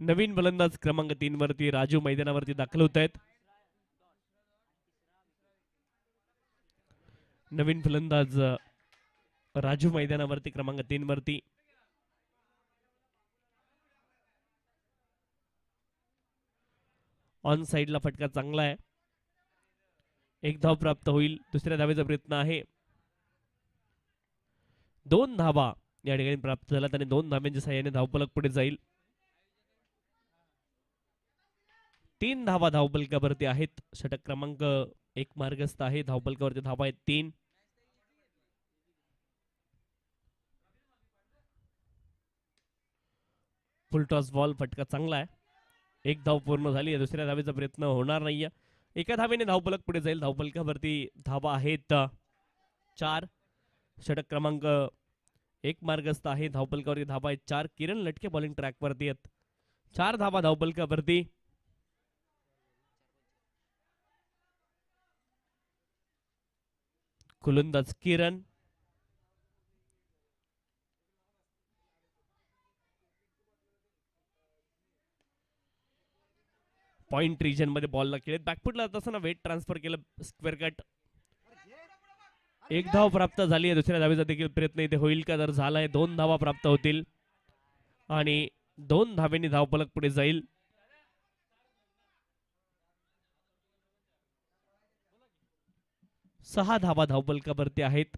नवीन फलंदाज क्रमांक तीन वरती राजू मैदानावरती दाखल होत आहेत. नवीन फलंदाज राजू मैदानावरती क्रमांक तीन वरती. ऑन साइडला फटका चांगला आहे. एक धाव प्राप्त होईल दुसऱ्या धावेचा प्रयत्न आहे. दोन धावा या ठिकाणी प्राप्त झाला त्याने दोन धाव्यांच्या सहाय्याने धावपलक पुढे जाईल. तीन धावा धावपलकावरती आहेत. षटक क्रमांक एक मार्गस्थ आहे. धावपलकावरती धावा आहेत तीन. फुलटॉस बॉल फटका चांगला आहे. एक धाव पूर्ण झाली आहे. दुसऱ्या धावेचा प्रयत्न होणार नाही आहे एका धावेने धावपलक पुढे जाईल. धावपलकावरती धावा आहेत. चार. षटक क्रमांक एक मार्गस्थ आहे. धावपलकावरती धावा आहेत. चार. किरण लटके बॉलिंग ट्रॅकवरती आहेत. चार धावा धावपलकावरती. गोलंदाज किरण पॉइंट रिजनमध्ये बॉलला खेळत बॅकफुटला असताना वेट ट्रान्सफर केलं स्क्वेअर कट एक धाव प्राप्त झाली आहे. दुसऱ्या धावेचा देखील प्रयत्न इथे होईल का? जर झालाय. दोन धावा प्राप्त होतील. आणि दोन धावेने धावपलक पुढे जाईल. सहा धावा धावपलकावरती आहेत.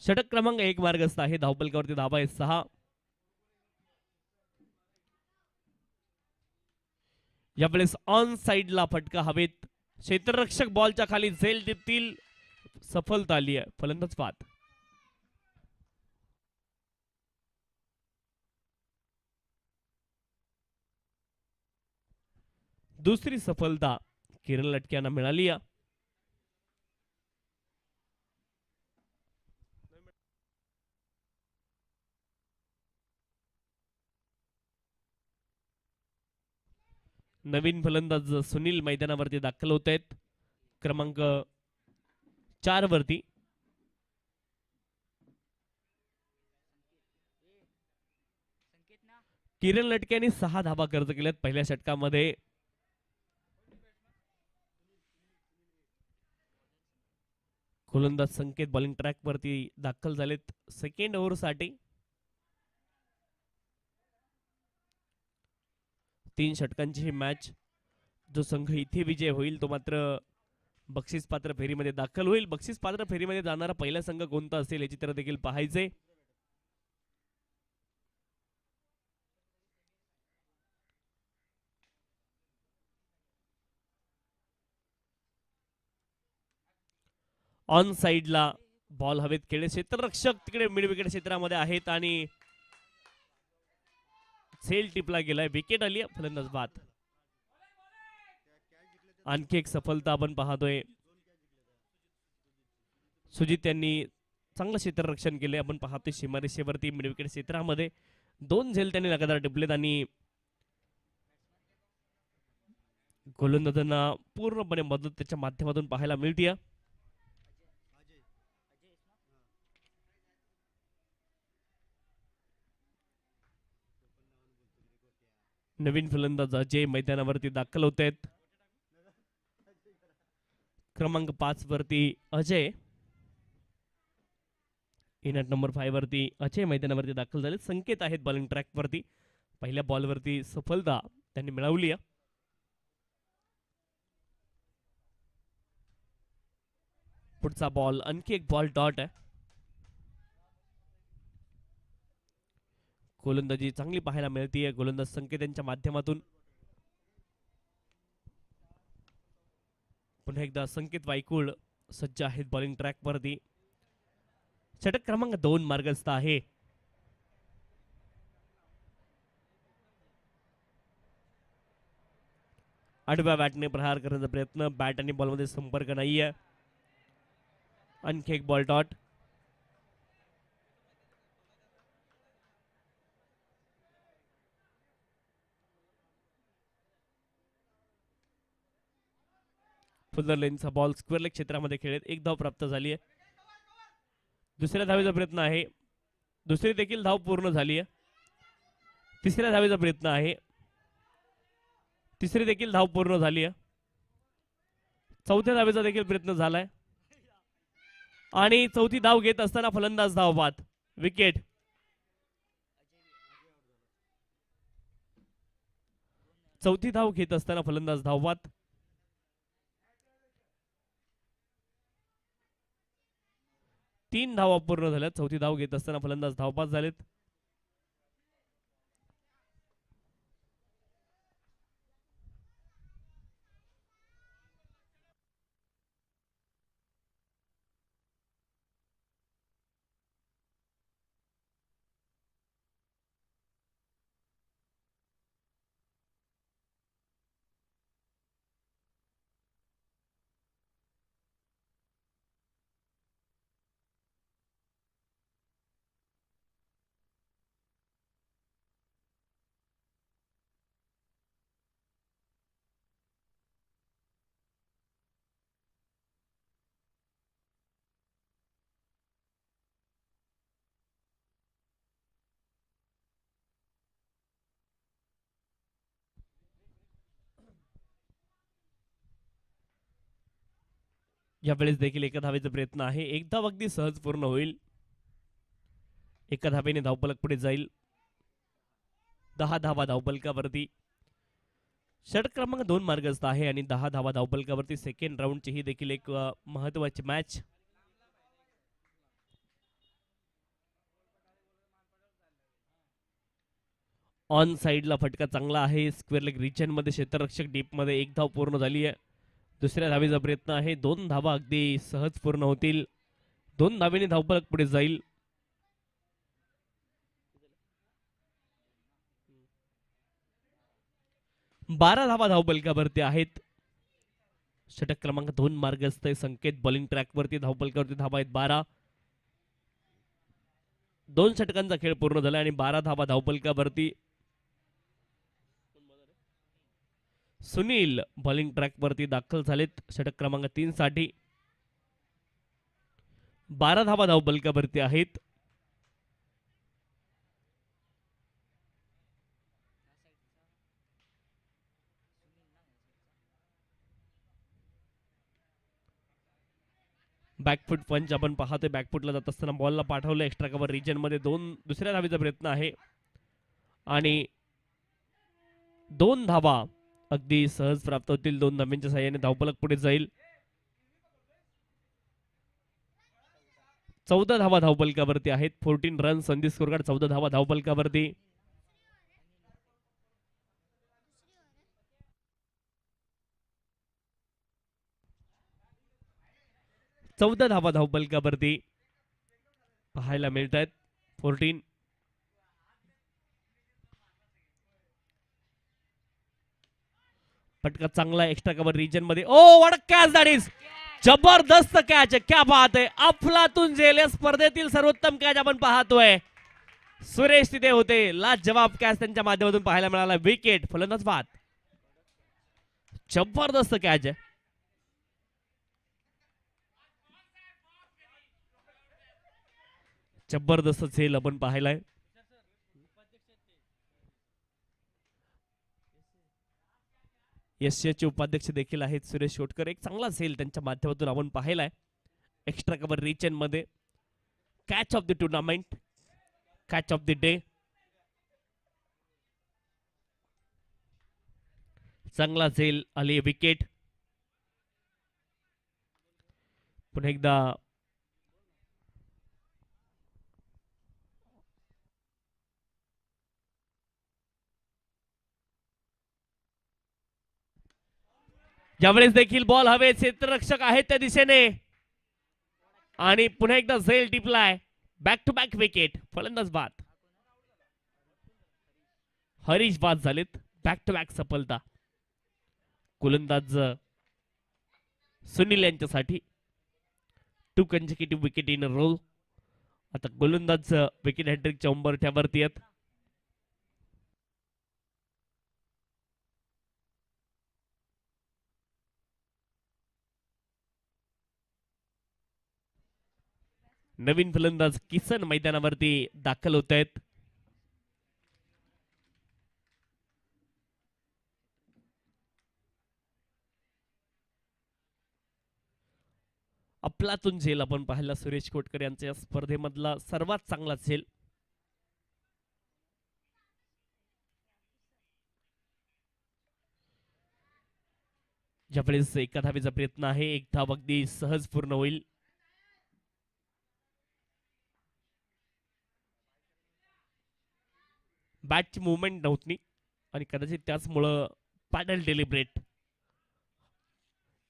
षटक क्रमांक एक मार्गस्थ आहे. धावपलकावरती धावा आहेत सहा. यावेळेस ऑन साइडला फटका हवेत. क्षेत्ररक्षक बॉलच्या खाली झेल टिपतील सफलता आली आहे. फलंदाज पात दुसरी सफलता किरण लटके यांना मिळाली या. नवीन फलंदाज सुनील मैदानावरती दाखल होत आहेत. क्रमांक चार वरती. किरण लटके यांनी सहा धाबा कर्ज केल्यात. पहिल्या षटकामध्ये गोलंदाज संकेत बॉलिंग ट्रॅक वरती दाखल झालेत. सेकंड ओव्हरसाठी तीन षटकांची ही मॅच जो संघ इथे विजय होईल तो मात्र बक्षीस पात्र फेरीमध्ये दाखल होईल. बक्षीस पात्र फेरीमध्ये जाणारा पहिला संघ कोणता असेल हे चित्र देखील पाहायचे. ऑन साईडला बॉल हवेत खेळले क्षेत्ररक्षक तिकडे मिड विकेट क्षेत्रामध्ये आहेत आणि सेल टिपला गेलाय. विकेट आली फलंदाज बाद. आणखी एक सफलता आपण पाहतोय. सुजित यांनी चांगलं क्षेत्ररक्षण केले आपण पाहतोय सीमारेषेवरती मिड विकेट क्षेत्रामध्ये. दोन झेल त्यांनी लगातार टिपलेत आणि गोलंदाजांना पूर्णपणे मदत त्याच्या माध्यमातून पाहायला मिळते नवीन फलंदाज अजय मैदानावरती दाखल होत आहेत क्रमांक पाच वरती अजय. इनट नंबर फाईव्ह वरती अजय मैदानावरती दाखल झाले. संकेत आहेत बॉलिंग ट्रॅक वरती. पहिल्या बॉलवरती सफलता त्यांनी मिळवली आहे. पुढचा बॉल आणखी एक बॉल डॉट आहे. गोलंदाजी चांगली पाहायला मिळते गोलंदाज संकेत यांच्या माध्यमातून. पुन्हा एकदा संकेत वायकुळ सज्ज आहेत बॉलिंग ट्रॅकवरती षटक क्रमांक दोन मार्गस्थ आहे. आडव्या बॅटने प्रहार करण्याचा प्रयत्न. बॅट आणि बॉलमध्ये संपर्क नाहीये. आणखी एक बॉल डॉट फुल्लर लेनचा बॉल स्क्वेअर लेग क्षेत्रामध्ये खेळत. एक धाव प्राप्त झाली आहे. दुसऱ्या धावेचा प्रयत्न आहे. दुसरी देखील धाव पूर्ण झाली आहे. तिसऱ्या धावेचा प्रयत्न आहे. तिसरी देखील धाव पूर्ण झाली आहे. चौथ्या धावेचा देखील प्रयत्न झालाय. आणि चौथी धाव घेत असताना फलंदाज धाव बाद विकेट चौथी धाव घेत असताना फलंदाज धावपात. तीन धावा पूर्ण झाल्यात. चौथी धाव घेत असताना फलंदाज धावपास झालेत. यावेळेस देखील एका धावेचा प्रयत्न आहे. एक धाव अगदी सहज पूर्ण होईल. एका धावेने धावपलक पुढे जाईल. दहा धावा धावपलकावरती. षट क्रमांक दोन मार्गस्थ आहे आणि दहा धावा धावपलकावरती सेकंड राऊंडची ही देखील एक महत्वाची मॅच ऑन साइडला फटका चांगला आहे. स्क्वेअर लेग रिजनमध्ये क्षेत्ररक्षक डीपमध्ये एक धाव पूर्ण झाली आहे. दुसऱ्या धावेचा प्रयत्न आहे. दोन धावा अगदी सहज पूर्ण होतील. दोन धावेने धावपलक पुढे जाईल. बारा धावा धावपलकावरती आहेत. षटक क्रमांक दोन मार्गस्थ संकेत बॉलिंग ट्रॅकवरती धावपलकावरती धावा आहेत बारा. दोन षटकांचा खेळ पूर्ण झाला आणि बारा धावा धावपलकावरती सुनील बॉलिंग ट्रॅकवरती दाखल झालेत षटक क्रमांक तीन साठी. बारा धावा बलकावरती आहेत. बॅकफूट पंच आपण पाहतोय. बॅकफूटला जात असताना बॉलला पाठवलं. एक्स्ट्रा कव्हर रिजनमध्ये दोन दुसऱ्या धावीचा प्रयत्न आहे. आणि दोन धावा अगदी सहज प्राप्त होतील. दोन धाव्यांच्या साह्याने धावपलक पुढे जाईल. चौदा धावा धावपलकावरती आहेत. फोर्टीन रन संधी स्कोरकार्ड चौदा धावा धावपलकावरती. चौदा धावा धावपलकावरती पाहायला मिळत आहेत फोर्टीन फटका चांगला एक्स्ट्रा कबर रिजनमध्ये. Oh what catch that is जबरदस्त कॅच क्या पाहत आहे. अफलातून जेल स्पर्धेतील सर्वोत्तम कॅच आपण पाहतोय. सुरेश तिथे होते. लाजवाब कॅच त्यांच्या माध्यमातून पाहायला मिळाला. विकेट फलंदाज बाद. जबरदस्त कॅच आहे. जबरदस्त झेल आपण पाहिलाय. एसचे उपाध्यक्ष देखील आहेत सुरेश शोटकर एक चांगला झेल त्यांच्या माध्यमातून आपण पाहिलाय. Extra cover रिचनमध्ये catch of the tournament catch of the day चांगला झेल आली विकेट पुन्हा एकदा ज्यावेळेस देखील बॉल हवे क्षेत्ररक्षक आहेत त्या दिशेने. आणि पुन्हा एकदा झेल टिपलाय. बॅक टू बॅक विकेट फलंदाज बाद. हरीश बाद झालेत. बॅक टू बॅक सफलता. गोलंदाज सुनील यांच्यासाठी. Two consecutive wicket in roll आता गोलंदाज विकेट हॅट्रिकच्या उंबरठ्यावरती आहेत. नवीन फलंदाज किसन मैदानावरती दाखल होत आहेत. आपलातून झेल आपण पाहिला सुरेश कोटकर यांच्या स्पर्धेमधला सर्वात चांगला झेल. ज्यावेळेस एका धावेचा प्रयत्न आहे एक धाव अगदी सहज पूर्ण होईल. बॅटची मुवमेंट नव्हती. आणि कदाचित त्याचमुळं पॅडल डेलिब्रेट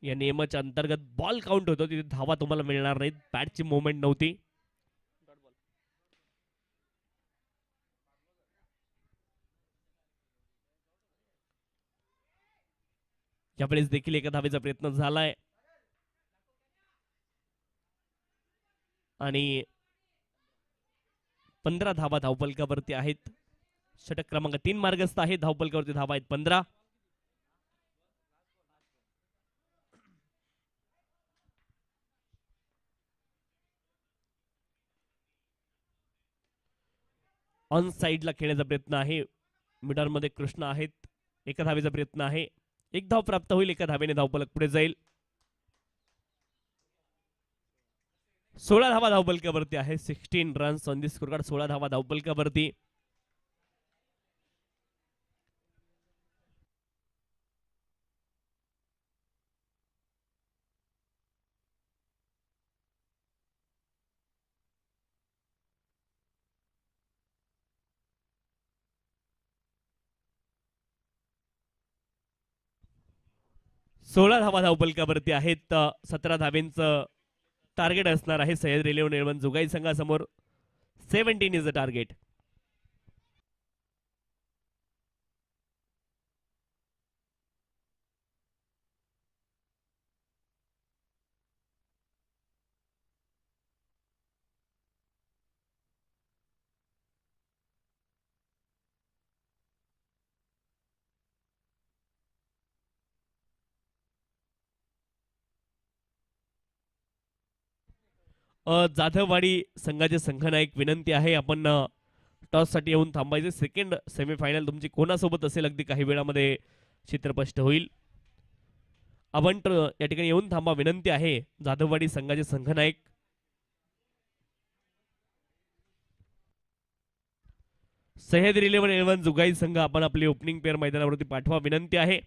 या नियमाच्या अंतर्गत बॉल काउंट होतो. तिथे धावा तुम्हाला मिळणार नाहीत. बॅटची मुवमेंट नव्हती. यावेळेस देखील एका धावेचा प्रयत्न झालाय. आणि पंधरा धावा धावपलकावरती आहेत. षटक क्रमांक तीन मार्गस्थ आहे. धावपलकावरती धावा आहेत पंधरा. ऑन साईडला खेळण्याचा प्रयत्न आहे. मिडल कृष्ण आहेत. एका धावेचा प्रयत्न आहे. एक धाव प्राप्त होईल एका धावेने धावपलक पुढे जाईल. सोळा धावा धावपलकावरती आहे. Sixteen runs on this score सोळा धावा धावपलकावरती सोळा धावा धावपलकावरती आहेत. सतरा धावेंचं टार्गेट असणार आहे सह्याद्री रेल्वे निर्माण जुगाई संघासमोर. Seventeen is a target Jadhavwadi संघाचे संघनायक विनंती आहे. आपण टॉससाठी येऊन थांबायचे. सेकंड सेमीफायनल तुमची कोणासोबत असेल? अगदी काही वेळामध्ये चित्रपष्ट होईल. आपण या ठिकाणी येऊन थांबा. विनंती आहे जाधववाडी संघाचे संघनायक. सह्याद्री इलेव्हन इलेव्हन जुगाई संघ आपण आपली ओपनिंग पेअर मैदानावरती पाठवा. विनंती आहे.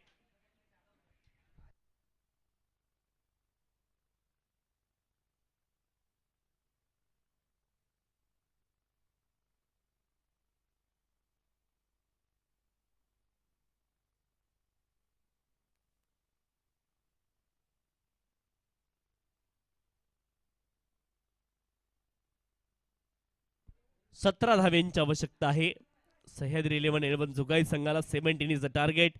सतरा धाव्यांची आवश्यकता आहे. सह्याद्री इलेव्हन इलेव्हन जुगाई संघाला seventeen is the target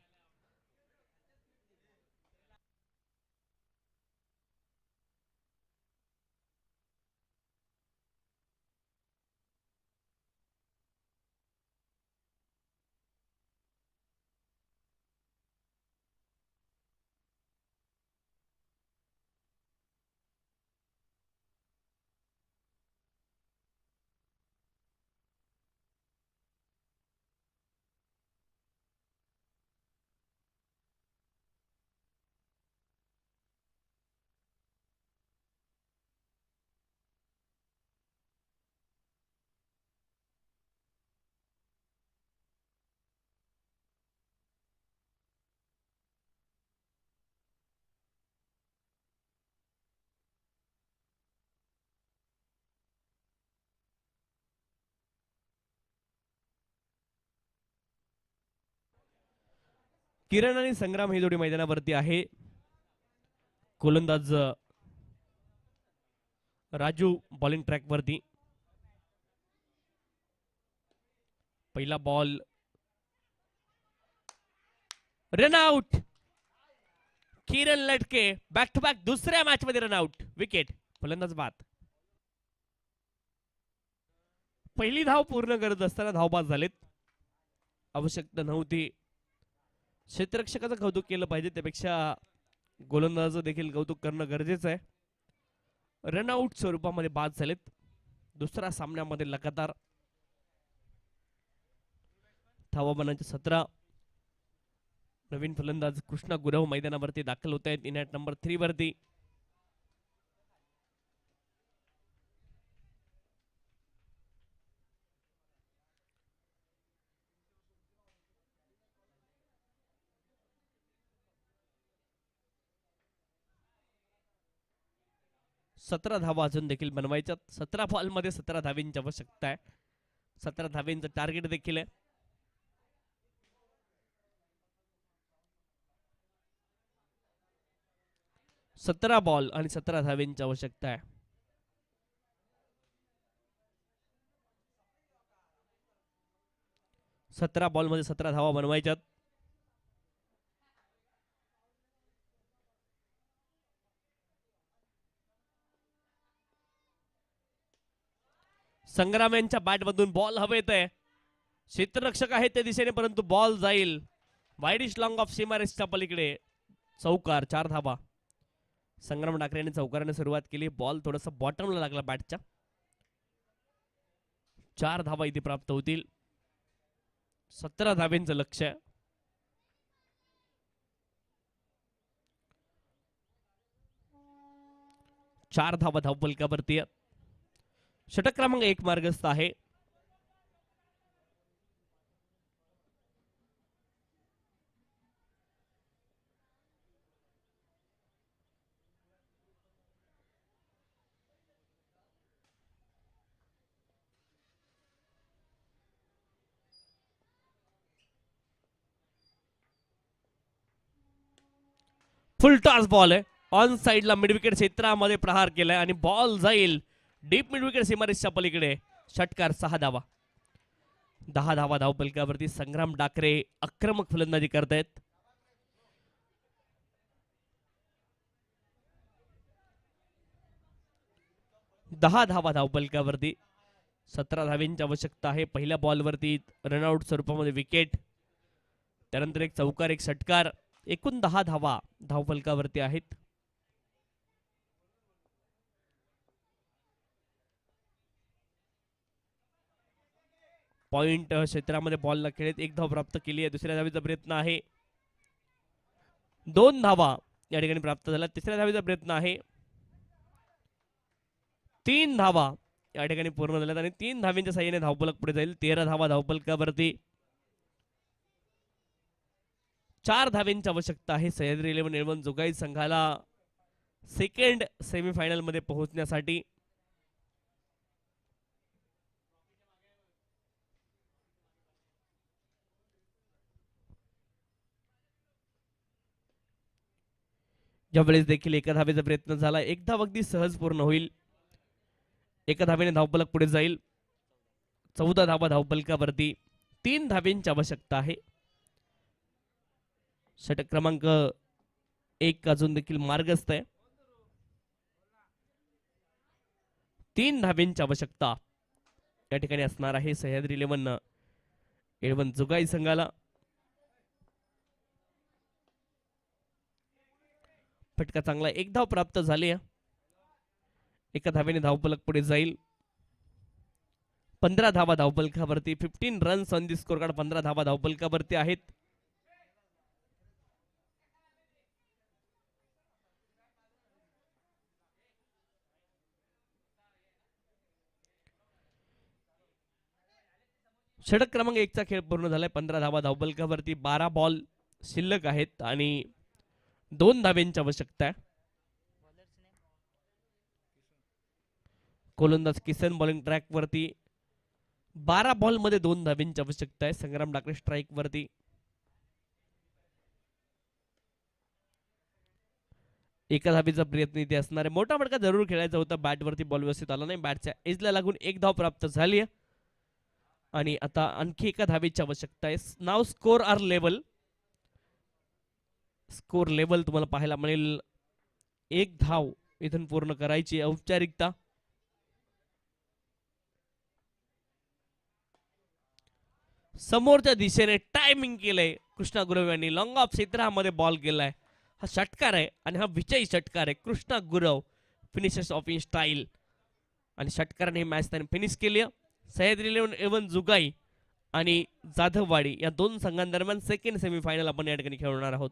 Kiran आणि संग्राम ही जोडी मैदानावरती आहे. गोलंदाज राजू बॉलिंग ट्रॅक वरती. पहिला ball run out Kiran Latke. Back to back दुसऱ्या मॅच मध्ये रन आउट विकेट फलंदाज बाद. पहिली धाव पूर्ण करत असताना धावबाद झालेत. आवश्यकता नव्हती. क्षेत्ररक्षकाचं कौतुक केलं पाहिजे त्यापेक्षा गोलंदाजाचं देखील कौतुक करणं गरजेचं आहे. रनआउट स्वरूपामध्ये बाद झालेत. दुसऱ्या सामन्यामध्ये लगातार धावाबानाचे सतरा. नवीन फलंदाज कृष्णा गुरव मैदानावरती दाखल होत आहेत. इनॅट नंबर थ्री सतरा धावा अजून देखील बनवायच्यात सतरा बॉलमध्ये सतरा धावींची आवश्यकता आहे. सतरा धावींचं टार्गेट देखील आहे. सतरा बॉल आणि सतरा धावींची आवश्यकता आहे. सतरा बॉलमध्ये सतरा धावा बनवायच्यात. संग्राम यांच्या बॅटमधून बॉल हवेत आहे. क्षेत्ररक्षक आहेत त्या दिशेने परंतु बॉल जाईल. वाईडिश लॉंग ऑफ सीमारेसच्या पलीकडे. चौकार चार धाबा संग्राम डाकरे यांनी चौकाराने सुरुवात केली. बॉल थोडासा बॉटमला लागला बॅटच्या. चार धाबा इथे प्राप्त होतील. सतरा धाब्यांचं लक्ष आहे. चार धावा धावपलकावरती आहेत. षटक क्रमांक एक मार्गस्थ आहे. फुल टॉस बॉल आहे. ऑन साइडला मिडविकेट क्षेत्रामध्ये प्रहार केलाय आणि बॉल जाईल. डीप मिडविकेट सीमारेसच्या पलीकडे. षटकार सहा धावा. दहा धावा धावपलकावरती संग्राम डाकरे आक्रमक फलंदाजी करतायत. दहा धावा धावपलकावरती सतरा धावींची आवश्यकता आहे. पहिल्या बॉलवरती रनआउट स्वरूपामध्ये विकेट त्यानंतर एक चौकार एक षटकार. एकूण दहा धावा धावफलकावरती आहेत. पॉईंट क्षेत्रामध्ये बॉलला खेळत एक धाव प्राप्त केली आहे. दुसऱ्या धावीचा प्रयत्न आहे. दोन धावा या ठिकाणी प्राप्त झाला तिसऱ्या धावीचा प्रयत्न आहे. तीन धावा या ठिकाणी पूर्ण झाल्यात आणि तीन धावींच्या साह्याने धावपलक पुढे जाईल. तेरा धावा धावपलकावरती चार धावींची आवश्यकता आहे. सह्याद्री इलेव्हन इलेव्हन जोगाई संघाला सेकंड सेमीफायनलमध्ये पोहोचण्यासाठी. पोहोचण्यासाठी यावेळेस देखील एका धावेचा प्रयत्न झाला. एक धाव अगदी सहज पूर्ण होईल. एका धावेने धावपलक पुढे जाईल. चौदा धावा धावपलकावरती तीन धावेंची आवश्यकता आहे. षटक क्रमांक एक अजून देखील मार्गस्थ आहे. तीन धावेंची आवश्यकता या ठिकाणी असणार आहे. सह्याद्री इलेव्हन इलेव्हन जुगाई संघाला. फटका चांगला एक धाव प्राप्त झाली एका धावेने धावपलक पुढे जाईल. पंधरा धावा धावपलकावरती fifteen runs on the score card पंधरा धावा धावपलकावरती आहेत. षटक क्रमांक एकचा खेळ पूर्ण झालाय. पंधरा धावा धावपलकावरती बारा बॉल शिल्लक आहेत आणि दोन धाब्यांची आवश्यकता आहे. गोलंदाज किसन बॉलिंग ट्रॅक वरती बारा बॉलमध्ये दोन धाब्यांची आवश्यकता आहे. संग्राम डाकरे स्ट्राईक वरती एका धाबीचा प्रयत्न इथे असणार आहे. मोठा फटका जरूर खेळायचा होता. बॅट वरती बॉल व्यवस्थित आला नाही. बॅटच्या एजला लागून एक धाव प्राप्त झाली आणि आता आणखी एका धावीची आवश्यकता आहे. Now score are level. Score level तुम्हाला पाहायला मिळेल. एक धाव इथून पूर्ण करायची औपचारिकता. समोरच्या दिशेने टायमिंग केलंय कृष्णा गुरव यांनी. लॉंग ऑफ क्षेत्रामध्ये बॉल केलाय. हा षटकार आहे आणि हा विजयी षटकार आहे. Krishna Gurav finishers off in style आणि षटकाराने ही मॅच त्याने फिनिश केली सह्याद्री इलेव्हन एवन जुगाई आणि जाधववाडी या दोन संघांदरम्यान सेकंड सेमीफायनल आपण या ठिकाणी खेळणार आहोत.